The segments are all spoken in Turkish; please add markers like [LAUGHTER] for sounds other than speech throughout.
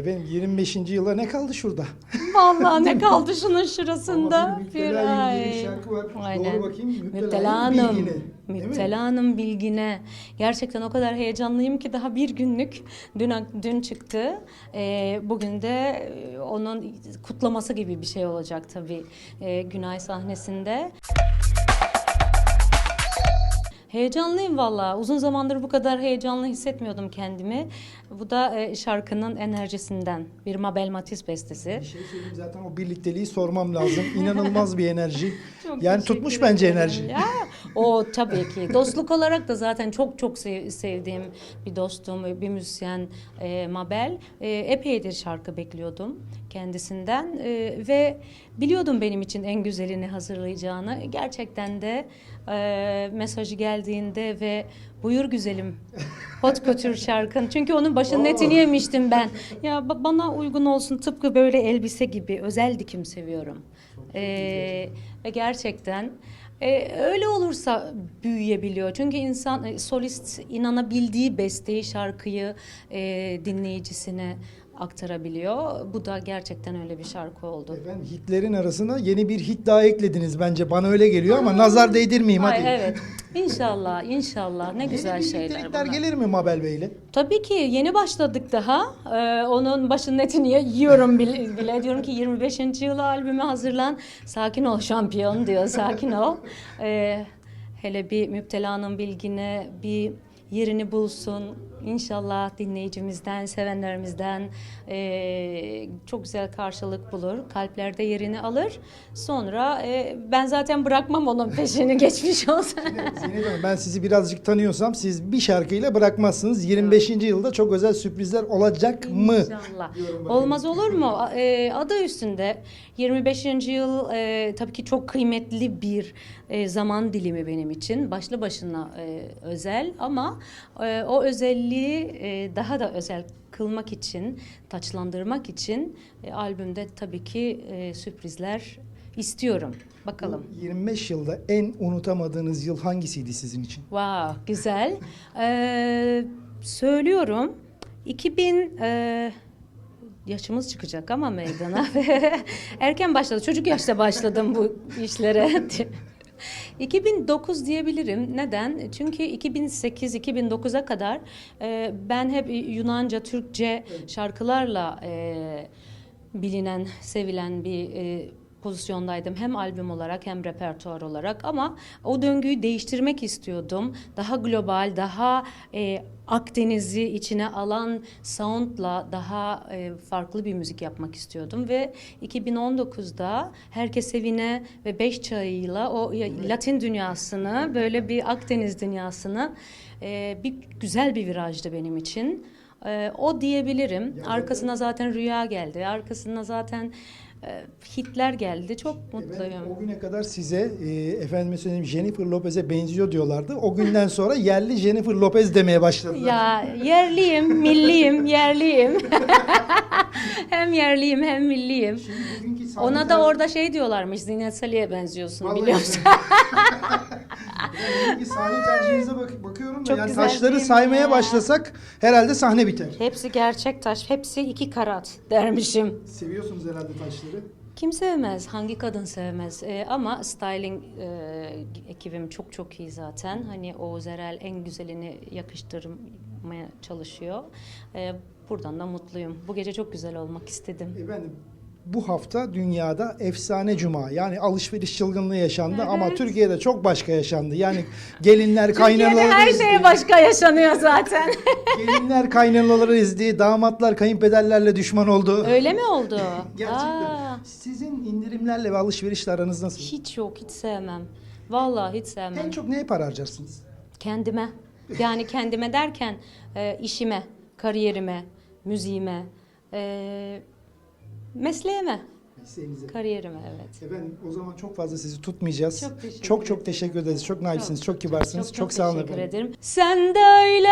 Efendim 25. yıla ne kaldı şurada? Vallahi ne [LAUGHS] kaldı şunun şurasında? bir ay. şarkı var. Aynen. Doğru bakayım. Müptela Hanım. Müptela Hanım bilgine. Gerçekten o kadar heyecanlıyım ki daha bir günlük. Dün dün çıktı. Ee, bugün de e, onun kutlaması gibi bir şey olacak tabii e, Günay sahnesinde. Heyecanlıyım valla. Uzun zamandır bu kadar heyecanlı hissetmiyordum kendimi. Bu da e, şarkının enerjisinden. Bir Mabel Matiz bestesi. Bir şey söyleyeyim zaten o birlikteliği sormam lazım. [LAUGHS] İnanılmaz bir enerji. Çok yani tutmuş bence ederim. enerji. Ya, o tabii ki. Dostluk olarak da zaten çok çok sev- sevdiğim bir dostum, bir müzisyen e, Mabel. E, epeydir şarkı bekliyordum kendisinden e, ve biliyordum benim için en güzelini hazırlayacağını. Gerçekten de e, mesajı geldiğinde ve buyur güzelim hot götür şarkın. Çünkü onun başının Oo. etini yemiştim ben. Ya ba- bana uygun olsun tıpkı böyle elbise gibi özel dikim seviyorum. Ee, ve gerçekten e, öyle olursa büyüyebiliyor. Çünkü insan e, solist inanabildiği besteyi, şarkıyı e, dinleyicisine aktarabiliyor. Bu da gerçekten öyle bir şarkı oldu. Efendim hitlerin arasına yeni bir hit daha eklediniz bence. Bana öyle geliyor ama nazar değdirmeyeyim Ay, hadi. evet. İnşallah, inşallah. Ne güzel Yeni şeyler bunlar. gelir mi Mabel Bey'le? Tabii ki yeni başladık daha. Ee, onun başının etini yiyorum bile, bile. Diyorum ki 25. yılı albümü hazırlan. Sakin ol şampiyon diyor. Sakin ol. Ee, hele bir müptelanın bilgine bir yerini bulsun. İnşallah dinleyicimizden, sevenlerimizden ee, çok güzel karşılık bulur. Kalplerde yerini alır. Sonra ee, ben zaten bırakmam onun peşini [LAUGHS] geçmiş olsa. Zeynep Hanım ben sizi birazcık tanıyorsam siz bir şarkıyla bırakmazsınız. 25. yılda çok özel sürprizler olacak mı? İnşallah. Diyorum bakayım. Olmaz olur mu? E, adı üstünde 25. yıl e, tabii ki çok kıymetli bir e, zaman dilimi benim için. Başlı başına e, özel ama e, o özelliği e, daha da özel kılmak için, taçlandırmak için e, albümde tabii ki e, sürprizler istiyorum. Bakalım. Bu 25 yılda en unutamadığınız yıl hangisiydi sizin için? Wow, güzel. Ee, söylüyorum. 2000 e, yaşımız çıkacak ama meydana. [LAUGHS] Erken başladı. Çocuk yaşta başladım bu işlere. [LAUGHS] 2009 diyebilirim. Neden? Çünkü 2008-2009'a kadar e, ben hep Yunanca, Türkçe şarkılarla e, bilinen, sevilen bir e, pozisyondaydım. Hem albüm olarak hem repertuar olarak ama o döngüyü değiştirmek istiyordum. Daha global, daha e, Akdeniz'i içine alan soundla daha e, farklı bir müzik yapmak istiyordum ve 2019'da Herkes Evine ve Beş Çayı'yla o Latin dünyasını böyle bir Akdeniz dünyasını e, bir güzel bir virajdı benim için. E, o diyebilirim. Arkasına zaten Rüya geldi. Arkasına zaten hitler geldi. Çok mutluyum. Ben o güne kadar size e, efendime söyleyeyim Jennifer Lopez'e benziyor diyorlardı. O günden sonra yerli Jennifer Lopez demeye başladılar. Ya yerliyim, milliyim, yerliyim. [LAUGHS] hem yerliyim hem milliyim. Şimdi Ona da orada şey diyorlarmış. Zinet Salih'e benziyorsun Vallahi biliyor musun? Yani [LAUGHS] [LAUGHS] bugünkü sahne tercihinize bak- bakıyorum da Çok yani güzel taşları değil mi saymaya ya? başlasak herhalde sahne biter. Hepsi gerçek taş, hepsi iki karat dermişim. Seviyorsunuz herhalde taşları. Kim sevmez? Hangi kadın sevmez? Ee, ama styling e, ekibim çok çok iyi zaten. Hani o Zerel en güzelini yakıştırmaya çalışıyor. Ee, buradan da mutluyum. Bu gece çok güzel olmak istedim. Efendim bu hafta dünyada efsane cuma yani alışveriş çılgınlığı yaşandı ama. Türkiye'de çok başka yaşandı. Yani gelinler kaynanaları Türkiye'de her şey başka yaşanıyor zaten. [LAUGHS] Gelinler kaynanaları ezdi, damatlar kayınpederlerle düşman oldu. Öyle mi oldu? [LAUGHS] Gerçekten. Aa, Sizin indirimlerle ve alışverişle aranız nasıl? hiç yok, hiç sevmem. Vallahi hiç sevmem. En çok neye para harcarsınız? Kendime. Yani kendime derken e, işime, kariyerime, müziğime, e, mesleğime, Mesleğinize. kariyerime evet. Efendim o zaman çok fazla sizi tutmayacağız. Çok teşekkür çok, çok teşekkür ederiz. Çok naifsiniz, çok, kibarsınız. Çok, sağ olun teşekkür efendim. ederim. Sen de öyle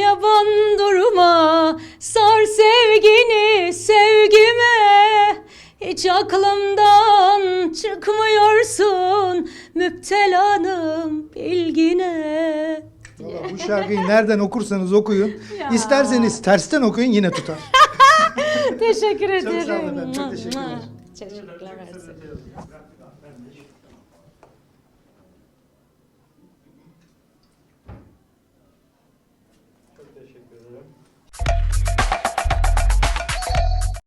yaban durma, sar sevgini sevgime. Hiç aklımdan çıkmıyorsun, müptelanım bilgine. Vallahi bu şarkıyı nereden okursanız okuyun. Ya. İsterseniz tersten okuyun yine tutar. Teşekkür Çok ederim. sağ olun efendim, çok teşekkürler. Teşekkürler.